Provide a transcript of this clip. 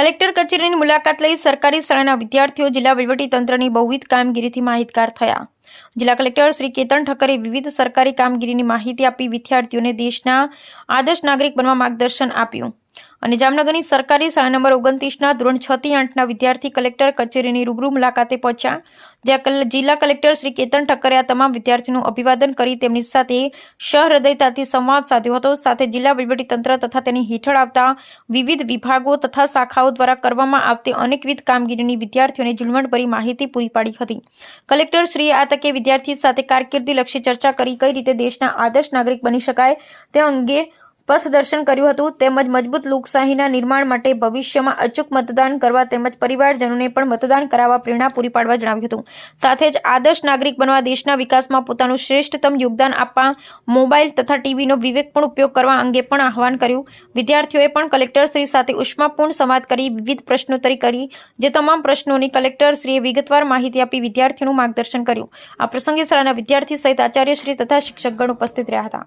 Collector કચેરીની મુલાકાત લઈ સરકારી શાળાના વિદ્યાર્થીઓ જિલ્લા વહીવટીતંત્રની બહુવિધ કામગીરીથી માહિતગાર થયા. જિલ્લા કલેક્ટર શ્રી કેતન ઠક્કરે વિવિધ સરકારી કામગીરીની માહિતી આપી વિદ્યાર્થીઓને દેશના આદર્શ નાગરિક બનવા માર્ગદર્શન આપ્યું. અને જામનગરની સરકારી શાળા નંબર ઓગણત્રીસના ધોરણ છ થી આઠના વિદ્યાર્થી કલેક્ટર કચેરીની રૂબરૂ મુલાકાતે પહોંચ્યા, જ્યાં જિલ્લા કલેક્ટર શ્રી કેતન ઠક્કરે આ તમામ વિદ્યાર્થીઓનું અભિવાદન કરી તેમની સાથે સહૃદયતાથી સંવાદ સાધ્યો હતો. સાથે જિલ્લા વહીવટીતંત્ર તથા તેની હેઠળ આવતા વિવિધ વિભાગો તથા શાખાઓ દ્વારા કરવામાં આવતી અનેકવિધ કામગીરીની વિદ્યાર્થીઓને ઝીણવટભરી માહિતી પૂરી પાડી હતી. કલેક્ટર શ્રીએ આ તકે વિદ્યાર્થી સાથે કારકિર્દીલક્ષી ચર્ચા કરી કઈ રીતે દેશના આદર્શ નાગરિક બની શકાય તે અંગે પથદર્શન કર્યું હતું. તેમજ મજબૂત લોકશાહીના નિર્માણ માટે ભવિષ્યમાં અચૂક મતદાન કરવા તેમજ પરિવારજનોને પણ મતદાન કરાવવા પ્રેરણા પૂરી પાડવા જણાવ્યું હતું. સાથે જ આદર્શ નાગરિક બનવા દેશના વિકાસમાં પોતાનું શ્રેષ્ઠતમ યોગદાન આપવા, મોબાઈલ તથા ટીવીનો વિવેકપૂર્ણ ઉપયોગ કરવા અંગે પણ આહવાન કર્યું. વિદ્યાર્થીઓએ પણ કલેક્ટરશ્રી સાથે ઉષ્માપૂર્ણ સંવાદ કરી, વિવિધ પ્રશ્નોત્તરી કરી, જે તમામ પ્રશ્નોની કલેક્ટરશ્રીએ વિગતવાર માહિતી આપી વિદ્યાર્થીઓનું માર્ગદર્શન કર્યું. આ પ્રસંગે શાળાના વિદ્યાર્થી સહિત આચાર્યશ્રી તથા શિક્ષકગણ ઉપસ્થિત રહ્યા હતા.